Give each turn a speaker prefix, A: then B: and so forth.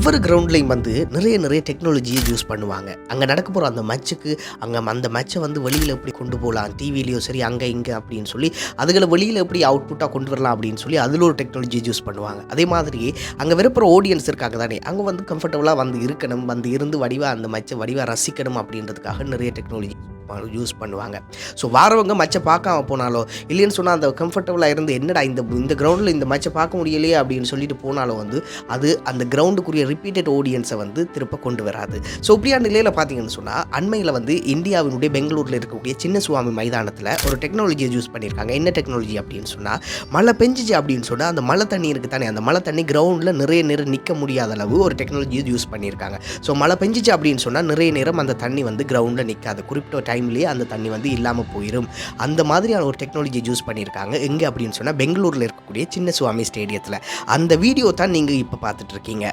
A: ஒவ்வொரு கிரவுண்ட்லேயும் வந்து நிறைய நிறைய டெக்னாலஜியை யூஸ் பண்ணுவாங்க. அங்கே நடக்க போகிற அந்த மேட்சுக்கு அங்கே அந்த மேட்சை வந்து வெளியில் எப்படி கொண்டு போகலாம் டிவிலையோ சரி அங்கே இங்கே அப்படின்னு சொல்லி அதுகளை வெளியில் எப்படி அவுட்புட்டாக கொண்டு வரலாம் அப்படின்னு சொல்லி அதில் ஒரு டெக்னாலஜி யூஸ் பண்ணுவாங்க. அதே மாதிரி அங்கே விருப்புற ஆடியன்ஸ் இருக்காங்க தானே அங்கே வந்து கம்ஃபர்டபுளாக வந்து இருக்கணும் வந்து இருந்து வடிவாக அந்த மேட்சை வடிவாக ரசிக்கணும் அப்படின்றதுக்காக நிறைய டெக்னாலஜி யூஸ் பண்ணுவாங்க. ஸோ வாரவங்க மச்சை பார்க்காம போனாலோ இல்லைன்னு சொன்னால் அந்த கம்ஃபர்டபுளாக இருந்து என்னடா இந்த இந்த கிரவுண்டில் இந்த மச்சை பார்க்க முடியலையே அப்படின்னு சொல்லிட்டு போனாலும் வந்து அது அந்த கிரவுண்டுக்குரிய ரிப்பீட்டட் ஆடியன்ஸை வந்து திருப்ப கொண்டு வராது. ஸோ இப்படியான நிலையில் பார்த்தீங்கன்னு சொன்னால் அண்மையில் வந்து இந்தியாவினுடைய பெங்களூரில் இருக்கக்கூடிய சின்ன சுவாமி மைதானத்தில் ஒரு டெக்னாலஜியை யூஸ் பண்ணியிருக்காங்க என்ன டெக்னாலஜி அப்படின்னு சொன்னால் மழை பெஞ்சிச்சு அப்படின்னு சொன்னால் அந்த மழை தண்ணி இருக்குது தானே அந்த மழை தண்ணி கிரவுண்டில் நிறைய நேரம் நிற்க முடியாத அளவு ஒரு டெக்னாலஜியை யூஸ் பண்ணியிருக்காங்க ஸோ மழை பெஞ்சிச்சு அப்படின்னு சொன்னால் நிறைய நேரம் அந்த தண்ணி வந்து கிரவுண்டில் நிற்காது குறிப்பிட்ட டைம் டைம்லேயே அந்த தண்ணி வந்து இல்லாமல் போயிடும் அந்த மாதிரியான ஒரு டெக்னாலஜி யூஸ் பண்ணியிருக்காங்க. எங்கே அப்படின்னு சொன்னால் பெங்களூரில் இருக்கக்கூடிய சின்ன சுவாமி ஸ்டேடியத்தில் அந்த வீடியோ தான் நீங்கள் இப்போ பார்த்துட்ருக்கீங்க